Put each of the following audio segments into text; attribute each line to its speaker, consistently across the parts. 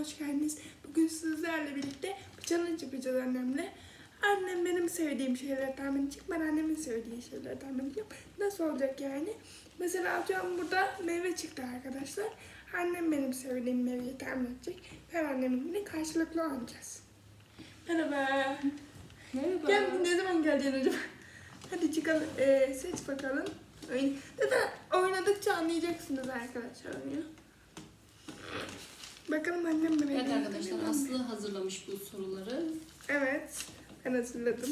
Speaker 1: hoş geldiniz. Bugün sizlerle birlikte bir challenge yapacağız annemle. Annem benim sevdiğim şeyleri tahmin edecek, ben annemin sevdiği şeyleri tahmin edeceğim. Nasıl olacak yani? Mesela atıyorum burada meyve çıktı arkadaşlar. Annem benim sevdiğim meyveyi tahmin edecek. Ben anneminle karşılıklı oynayacağız. Merhaba.
Speaker 2: Merhaba.
Speaker 1: Gel ne zaman geleceksin acaba? Hadi çıkalım. Ee, seç bakalım. Oyun. Zaten oynadıkça anlayacaksınız arkadaşlar oyunu. Bakalım annem mi?
Speaker 2: Evet arkadaşlar Aslı hazırlamış bu soruları.
Speaker 1: Evet. Ben hazırladım.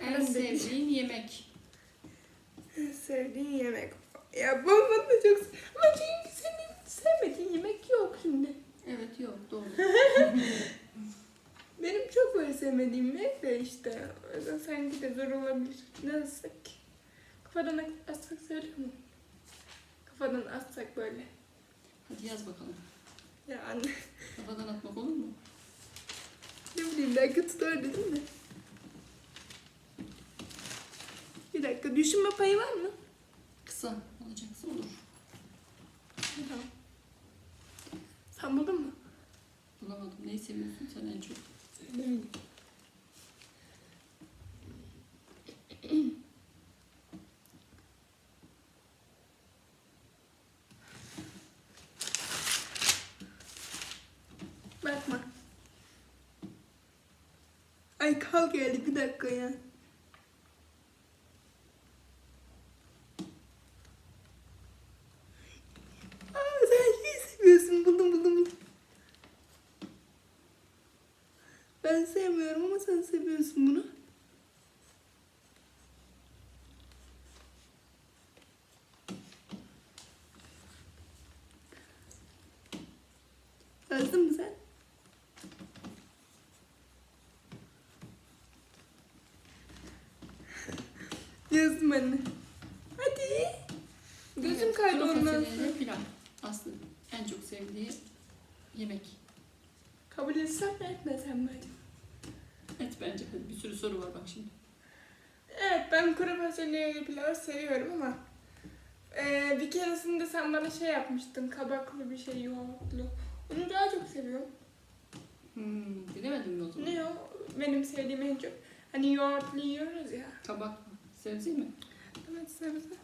Speaker 2: En
Speaker 1: Ben de-
Speaker 2: sevdiğin yemek.
Speaker 1: En Sevdiğin yemek. Ya bunu da çok Ama çünkü senin sevmediğin yemek yok şimdi.
Speaker 2: Evet yok doğru.
Speaker 1: Benim çok böyle sevmediğim yemek de işte. O yüzden sanki de zor olabilir. Nasıl ki? Kafadan atsak söylüyor mu? Kafadan atsak böyle.
Speaker 2: Hadi yaz bakalım.
Speaker 1: Ya anne.
Speaker 2: Kafadan atmak olur mu?
Speaker 1: Ne bileyim belki tutar dedim de. Bir dakika düşünme payı var mı?
Speaker 2: Kısa olacaksa olur.
Speaker 1: Tamam. Sen buldun mu?
Speaker 2: Bulamadım. Neyi seviyorsun sen en çok?
Speaker 1: Ne bileyim. Bakma. Ay kal geldi bir dakika ya. Aa, sen şey seviyorsun. Buldum buldum. Ben sevmiyorum ama sen seviyorsun bunu. Yazdın mı sen? Anne. Hadi. Gözüm
Speaker 2: Evet,
Speaker 1: kaydı ondan sonra.
Speaker 2: Pilav. Aslı en çok sevdiği yemek.
Speaker 1: Kabul etsem mi etmesem mi?
Speaker 2: Et bence. Hadi bir sürü soru var bak şimdi.
Speaker 1: Evet ben kuru fasulyeyle pilavı seviyorum ama eee, bir keresinde sen bana şey yapmıştın kabaklı bir şey yoğurtlu. Onu daha çok seviyorum.
Speaker 2: Hmm, bilemedim mi o zaman?
Speaker 1: Ne o? Benim sevdiğim en çok. Hani yoğurtlu yiyoruz ya.
Speaker 2: Kabak? Sebze mi?
Speaker 1: Evet sebze.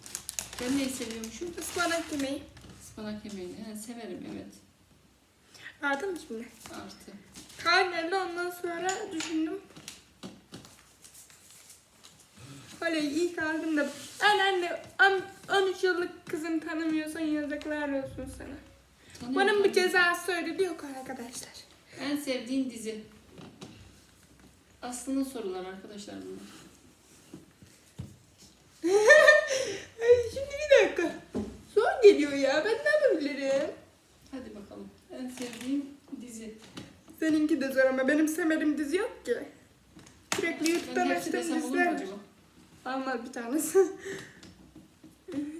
Speaker 2: Ben neyi seviyormuşum?
Speaker 1: Ispanak yemeği.
Speaker 2: Ispanak yemeğini. He, severim evet.
Speaker 1: Aldın mı şimdi?
Speaker 2: Artı.
Speaker 1: Karneli ondan sonra düşündüm. Öyle ilk aldığımda anne anne on- 13 yıllık kızım tanımıyorsan yazıklar olsun sana.
Speaker 2: Tanıyorum
Speaker 1: Bunun bir
Speaker 2: tabii.
Speaker 1: cezası ödülü yok arkadaşlar.
Speaker 2: En sevdiğin dizi. Aslı'nın soruları arkadaşlar bunlar.
Speaker 1: Ay şimdi bir dakika. Zor geliyor ya. Ben ne yapabilirim?
Speaker 2: Hadi bakalım. En sevdiğin dizi.
Speaker 1: Seninki de zor ama benim sevmediğim dizi yok ki. Sürekli YouTube'dan
Speaker 2: hepsi
Speaker 1: açtığım
Speaker 2: desem olur mu
Speaker 1: diziler.
Speaker 2: acaba?
Speaker 1: Bir tanesi.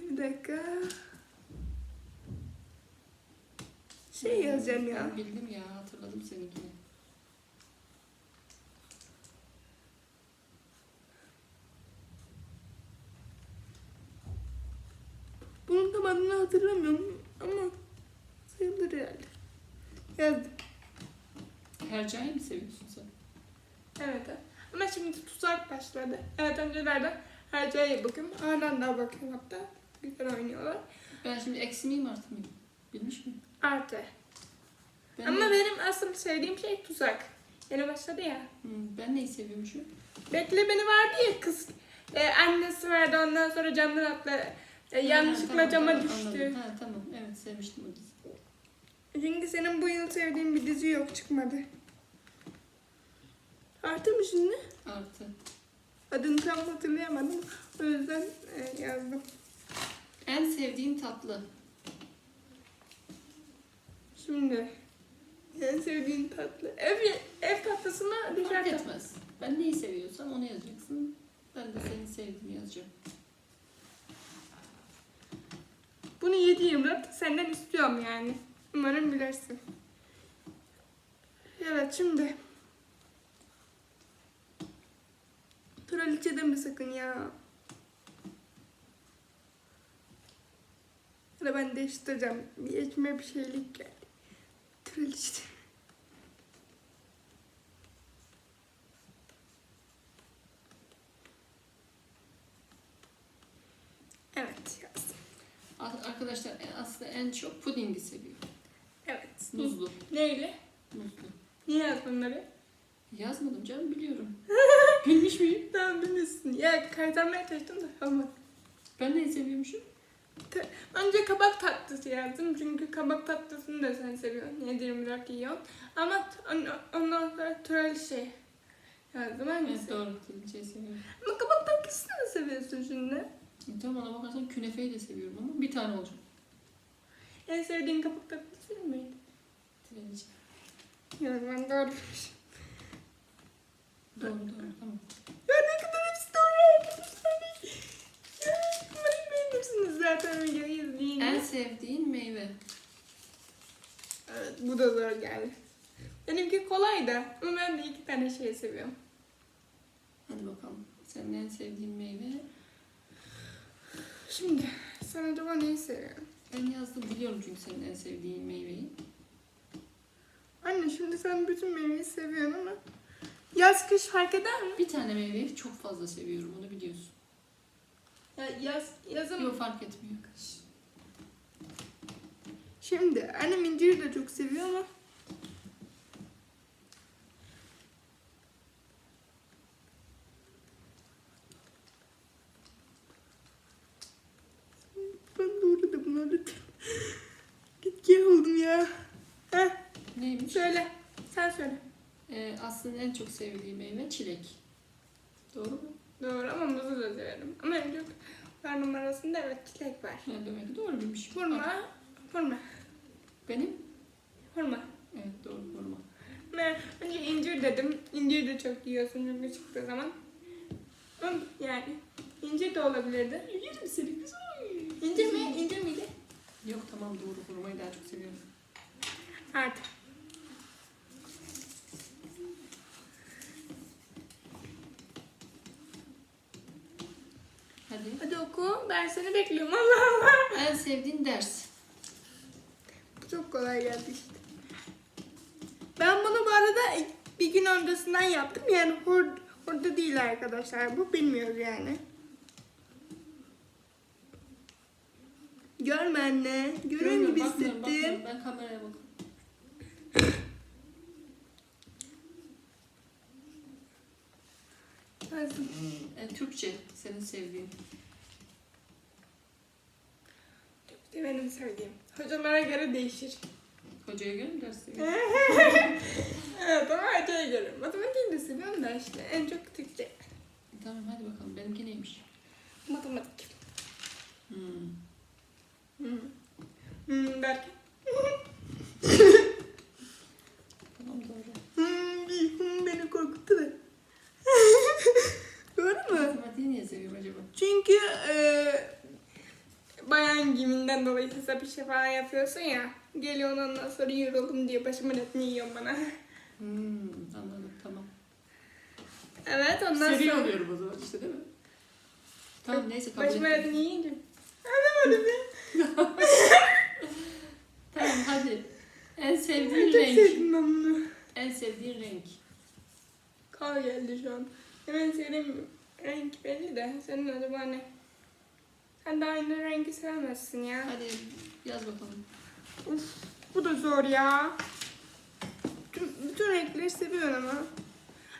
Speaker 1: bir dakika. Şey yazacağım ya.
Speaker 2: Bildim ya hatırladım seninkini.
Speaker 1: Bunun tam adını hatırlamıyorum ama sayılır herhalde. Yazdım.
Speaker 2: Hercai'yi mi seviyorsun sen?
Speaker 1: Evet. Ama şimdi tuzak başladı. Evet öncelerden Hercai'ye bakıyorum. Ardından daha bakıyorum hatta. Güzel oynuyorlar.
Speaker 2: Ben şimdi eksi miyim artı mıyım? Bilmiş miyim?
Speaker 1: Artı.
Speaker 2: Ben
Speaker 1: Ama
Speaker 2: ne-
Speaker 1: benim asıl sevdiğim şey tuzak. Yeni başladı ya.
Speaker 2: Hmm, ben neyi seviyormuşum?
Speaker 1: Bekle beni vardı ya kız. Ee, annesi verdi ondan sonra camdan atla. E, yanlışlıkla
Speaker 2: tamam,
Speaker 1: cama
Speaker 2: tamam,
Speaker 1: düştü.
Speaker 2: anladım. Ha, tamam evet sevmiştim o diziyi.
Speaker 1: Çünkü senin bu yıl sevdiğin bir dizi yok çıkmadı. Artı mı şimdi?
Speaker 2: Artı.
Speaker 1: Adını tam hatırlayamadım. O yüzden e, yazdım.
Speaker 2: En sevdiğin tatlı.
Speaker 1: Şimdi en sevdiğin tatlı. Ev, ev tatlısı mı
Speaker 2: Fark
Speaker 1: dışarı tatlısı?
Speaker 2: etmez. Ben neyi seviyorsam onu yazacaksın. Ben de seni sevdiğimi yazacağım.
Speaker 1: Bunu 7-24 senden istiyorum yani. Umarım bilirsin. Evet şimdi. Traliçe deme sakın ya. Ya ben değiştireceğim. Bir içime bir şeylik geldi. Traliçe.
Speaker 2: Arkadaşlar e, Aslı en çok pudingi seviyor.
Speaker 1: Evet.
Speaker 2: Muzlu.
Speaker 1: Neyle?
Speaker 2: Muzlu.
Speaker 1: Niye yazdın bunları?
Speaker 2: Yazmadım canım biliyorum. Bilmiş miyim?
Speaker 1: Tamam bilmişsin. Ya kaytarmaya çalıştım da olmadı.
Speaker 2: Ben neyi seviyormuşum?
Speaker 1: Önce kabak tatlısı yazdım çünkü kabak tatlısını da sen seviyorsun. Yediğim bırak yiyorsun. Ama on- ondan sonra töre şey yazdım hangisi?
Speaker 2: Evet doğru şey seviyorum.
Speaker 1: Ama kabak tatlısını da seviyorsun şimdi.
Speaker 2: E, Tamam ona bakarsan künefeyi de seviyorum ama bir tane olacak.
Speaker 1: En sevdiğin kabak tatlısı miydi?
Speaker 2: Trenci.
Speaker 1: Yani ben doğru.
Speaker 2: Doğru doğru tamam.
Speaker 1: Ya ne kadar hepsi doğru arkadaşlar. Ya umarım beğenirsiniz zaten videoyu izleyin.
Speaker 2: En sevdiğin meyve.
Speaker 1: Evet bu da zor geldi. Benimki kolay da ama ben de iki tane şey seviyorum.
Speaker 2: Hadi bakalım. Senin en sevdiğin meyve.
Speaker 1: Şimdi sen acaba neyi seviyorsun?
Speaker 2: Ben yazdım biliyorum çünkü senin en sevdiğin meyveyi.
Speaker 1: Anne şimdi sen bütün meyveyi seviyorsun ama yaz kış fark eder mi?
Speaker 2: Bir tane meyveyi çok fazla seviyorum onu biliyorsun.
Speaker 1: Ya yaz yazın
Speaker 2: Yok fark etmiyor.
Speaker 1: Şimdi annem inciri de çok seviyor ama ben doğru da bunları gitki oldum ya. Heh,
Speaker 2: Neymiş?
Speaker 1: söyle. Sen söyle.
Speaker 2: Ee, Aslı'nın en çok sevdiği meyve çilek. Doğru mu?
Speaker 1: Doğru ama muzu da severim. Ama en çok var numarasında evet çilek var.
Speaker 2: Yani demek ki doğru bilmiş.
Speaker 1: Hurma, hurma,
Speaker 2: Benim?
Speaker 1: hurma.
Speaker 2: Evet doğru hurma.
Speaker 1: Ben önce incir dedim. İncir de çok yiyorsun çünkü çıktığı zaman. Ama yani incir de olabilirdi.
Speaker 2: Yerim seni güzel.
Speaker 1: İncir mi? İncir miydi?
Speaker 2: Yok tamam doğru hurmayı daha çok seviyorum.
Speaker 1: Artık.
Speaker 2: Hadi.
Speaker 1: Hadi oku. Ben seni bekliyorum. Allah Allah.
Speaker 2: En sevdiğin ders.
Speaker 1: Bu çok kolay geldi işte. Ben bunu bu arada bir gün öncesinden yaptım. Yani hur, hurda değil arkadaşlar. Bu bilmiyoruz yani. Görme anne. Görün gibi
Speaker 2: Bakmıyorum,
Speaker 1: hissettim.
Speaker 2: bakmıyorum. Ben kameraya bakıyorum.
Speaker 1: Yazdım.
Speaker 2: E, Türkçe senin sevdiğin.
Speaker 1: İşte benim söyleyeyim. Hocalara göre değişir.
Speaker 2: Hocaya göre mi ders seviyorsun?
Speaker 1: evet ama hocaya göre. Matematiği de seviyorum da işte. En çok Türkçe.
Speaker 2: tamam hadi bakalım. Benimki neymiş?
Speaker 1: Matematik.
Speaker 2: Hmm.
Speaker 1: Hmm. Hmm derken.
Speaker 2: Tamam doğru.
Speaker 1: Hmm, bir hmm beni korkuttu da. Doğru mu?
Speaker 2: Matematiği niye seviyorum acaba?
Speaker 1: Çünkü e, bayan giyiminden dolayı hesap işi falan yapıyorsun ya. Geliyor ondan sonra yoruldum diye başımın etini yiyorsun bana.
Speaker 2: Hmm, anladım tamam.
Speaker 1: Evet ondan
Speaker 2: Seviyor
Speaker 1: sonra
Speaker 2: oluyorum o zaman işte değil mi? Tamam neyse kabul
Speaker 1: başımın
Speaker 2: ettim.
Speaker 1: etini yiyince. Anlamadım ya.
Speaker 2: Tamam hadi. En sevdiğin
Speaker 1: çok
Speaker 2: renk.
Speaker 1: sevdim ben bunu.
Speaker 2: En sevdiğin renk.
Speaker 1: Kar geldi şu an. Hemen sevdiğim renk belli de senin acaba ne? Sen de aynı rengi sevmezsin ya.
Speaker 2: Hadi yaz bakalım.
Speaker 1: Uf, bu da zor ya. Bütün, bütün renkleri seviyorum ama.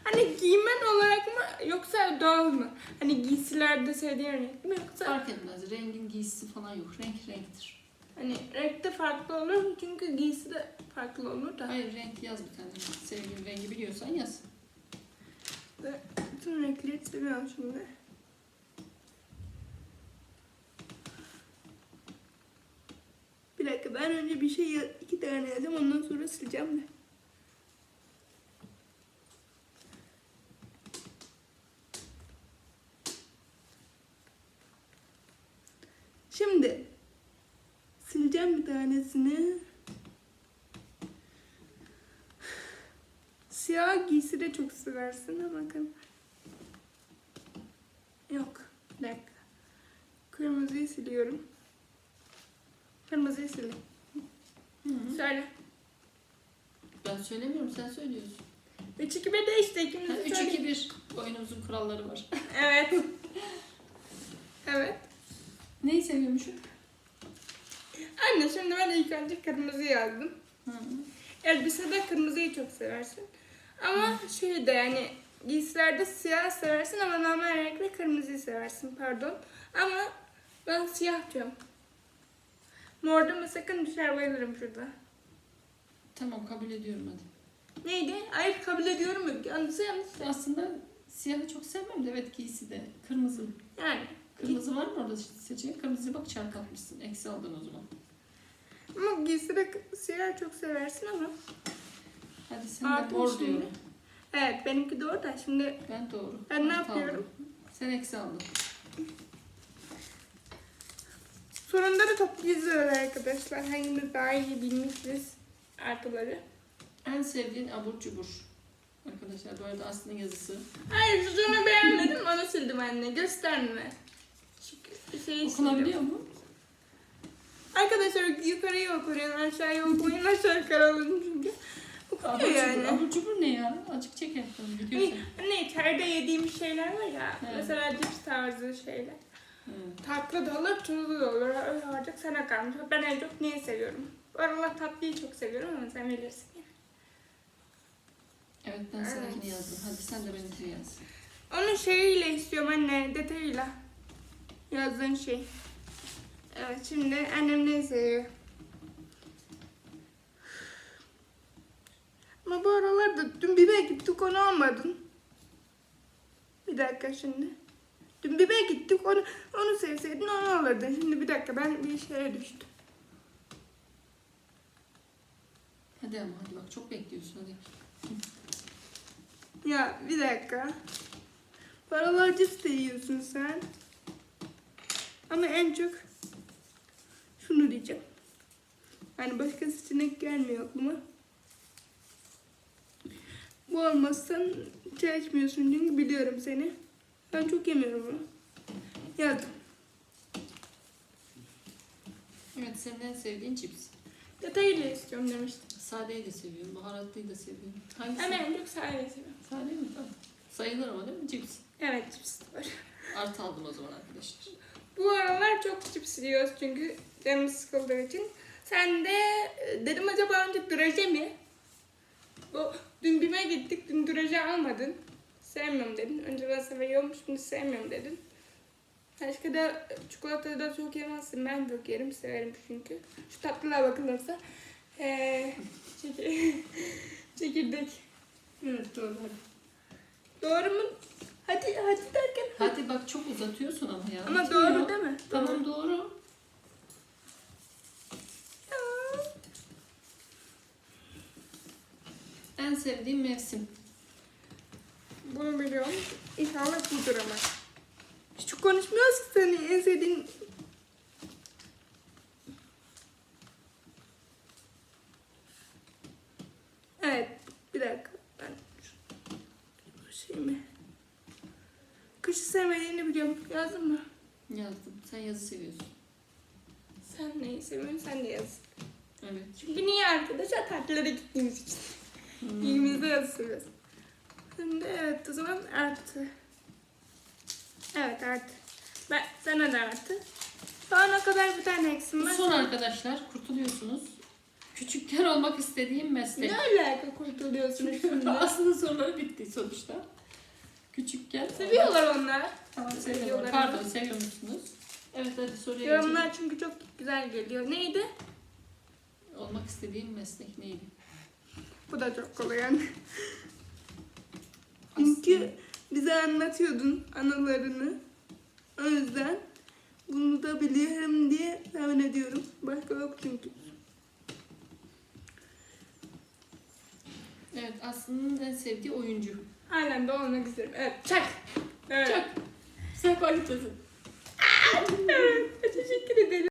Speaker 1: Hani giymen olarak mı yoksa doğal mı? Hani giysilerde sevdiğin renk mi yoksa
Speaker 2: Fark etmez. Rengin giysisi falan yok. Renk renktir.
Speaker 1: hani renkte farklı olur? Çünkü giysi de farklı olur da.
Speaker 2: Hayır renk yaz bir tane. Sevdiğin rengi biliyorsan yaz.
Speaker 1: Bütün renkleri seviyorum şimdi. Bir dakika ben önce bir şey iki tane yazayım ondan sonra sileceğim de. Şimdi sileceğim bir tanesini. Siyah giysi de çok seversin ama bakın. Yok. Bir dakika. Kırmızıyı siliyorum. Kırmızıyı sildim. Söyle.
Speaker 2: Ben söylemiyorum sen söylüyorsun.
Speaker 1: 3 2 1 de işte ikimiz
Speaker 2: Ha,
Speaker 1: de
Speaker 2: 3
Speaker 1: söyle.
Speaker 2: 2 1 oyunumuzun kuralları var.
Speaker 1: Evet. evet.
Speaker 2: Neyi seviyormuşum?
Speaker 1: Anne şimdi ben ilk önce kırmızı yazdım.
Speaker 2: Hı.
Speaker 1: Elbisede kırmızıyı çok seversin. Ama şey de yani giysilerde siyah seversin ama normal renkli kırmızıyı seversin pardon. Ama ben siyah diyorum. Morda mı sakın düşer bayılırım şurada.
Speaker 2: Tamam kabul ediyorum hadi.
Speaker 1: Neydi? Hayır kabul ediyorum mu? Yanlış yanlış.
Speaker 2: Aslında siyahı çok sevmem de evet giysi de. Kırmızı.
Speaker 1: Yani.
Speaker 2: Kırmızı var mı orada seçenek? Kırmızı bak çark atmışsın. Eksi aldın o zaman.
Speaker 1: Ama giyside siyah çok seversin ama.
Speaker 2: Hadi sen de
Speaker 1: Artı şimdi.
Speaker 2: diyorum.
Speaker 1: Evet benimki doğru da şimdi
Speaker 2: Ben doğru.
Speaker 1: Ben ne
Speaker 2: Artı
Speaker 1: yapıyorum?
Speaker 2: aldım. Sen eksi aldın.
Speaker 1: Sonunda da toplayacağız arkadaşlar. Hangimiz daha iyi bilmişiz artıları.
Speaker 2: En sevdiğin abur cubur. Arkadaşlar bu arada Aslı'nın yazısı.
Speaker 1: Hayır çocuğunu beğenmedim onu sildim anne. Gösterme. Şu şeyi
Speaker 2: Okunabiliyor
Speaker 1: sildim.
Speaker 2: mu?
Speaker 1: Arkadaşlar yukarıya okuyun aşağıya okuyun aşağı yukarı alın çünkü.
Speaker 2: Abur
Speaker 1: Okuyor
Speaker 2: cubur,
Speaker 1: yani.
Speaker 2: abur cubur ne ya? Açık çek yapalım. Gidiyorsun.
Speaker 1: Anne içeride yediğim şeyler var ya.
Speaker 2: Evet.
Speaker 1: Mesela cips tarzı şeyler. Tatlı da olur, tuzlu da olur. Öyle artık sana kalmış. Ben en çok neyi seviyorum? Bu aralar tatlıyı çok seviyorum ama sen bilirsin.
Speaker 2: Evet ben seninkini
Speaker 1: Evet.
Speaker 2: yazdım. Hadi sen de benimkini yaz.
Speaker 1: Onun şeyiyle istiyorum anne, detayıyla. Yazdığın şey. Evet şimdi annem ne seviyor? Ama bu aralarda dün bibe gittik onu almadın. Bir dakika şimdi. Dün bibe gittik onu onu sevseydin onu alırdın. Şimdi bir dakika ben bir şeye düştüm.
Speaker 2: Hadi ama hadi bak çok bekliyorsun hadi.
Speaker 1: Ya bir dakika. Bu aralar cips de yiyorsun sen. Ama en çok şunu diyeceğim. Yani başka seçenek gelmiyor aklıma. Bu olmazsan çay içmiyorsun çünkü biliyorum seni. Ben çok yemiyorum bunu. Yazdım.
Speaker 2: Evet senin en sevdiğin cips.
Speaker 1: Detayıyla istiyorum demiştim.
Speaker 2: Sadeyi de seviyorum, baharatlıyı da seviyorum. Hangisi?
Speaker 1: Ama en çok sade seviyorum.
Speaker 2: Sade mi? Tamam. Sayılır ama değil mi? Cips.
Speaker 1: Evet cips var.
Speaker 2: Artı aldım o zaman arkadaşlar.
Speaker 1: Bu aralar çok cips yiyoruz çünkü canımız sıkıldığı için. Sen de dedim acaba önce draje mi? Bu dün bime gittik dün draje almadın. Sevmiyorum dedin. Önce ben seviyorum şimdi sevmiyorum dedin. Başka da çikolatayı da çok yemezsin. Ben çok yerim severim çünkü. Şu tatlılara bakılırsa. Ee, çekir- çekirdek.
Speaker 2: Evet doğru hadi.
Speaker 1: Doğru mu? Hadi hadi derken.
Speaker 2: Hadi bak çok uzatıyorsun ama ya.
Speaker 1: Ama
Speaker 2: Bitmiyor.
Speaker 1: doğru değil mi?
Speaker 2: Tamam doğru. En sevdiğim mevsim.
Speaker 1: Bunu biliyorum. İnşallah budur ama. Hiç konuşmuyoruz ki seni en sevdiğin... Evet. Bir dakika. Ben şu şey mi? Kışı sevmediğini biliyorum. Yazdın mı?
Speaker 2: Yazdım. Sen yazı seviyorsun.
Speaker 1: Sen neyi seviyorsun? Sen de yaz.
Speaker 2: Evet.
Speaker 1: Çünkü niye arkadaşlar tatlılara gittiğimiz için.
Speaker 2: Hmm.
Speaker 1: İlgimizde yazı seviyoruz. Şimdi evet o zaman artı. Evet artı. Ben, sana da artı. Sonra kadar bir tane eksim var.
Speaker 2: Son arkadaşlar kurtuluyorsunuz. Küçükken olmak istediğim meslek.
Speaker 1: Ne alaka kurtuluyorsunuz şimdi?
Speaker 2: Aslında soruları bitti sonuçta. Küçükken.
Speaker 1: Seviyorlar onlar.
Speaker 2: Tamam
Speaker 1: seviyorlar.
Speaker 2: Pardon seviyor musunuz? Evet hadi soruya geçelim.
Speaker 1: Yorumlar çünkü çok güzel geliyor. Neydi?
Speaker 2: Olmak istediğim meslek neydi?
Speaker 1: Bu da çok kolay yani. Çünkü bize anlatıyordun anılarını. O yüzden bunu da biliyorum diye tahmin ediyorum. Başka yok çünkü.
Speaker 2: Evet Aslı'nın en sevdiği oyuncu.
Speaker 1: Halen de olmak isterim. Evet çak. Evet.
Speaker 2: Çok. Sen kalitesi.
Speaker 1: Evet, teşekkür ederim.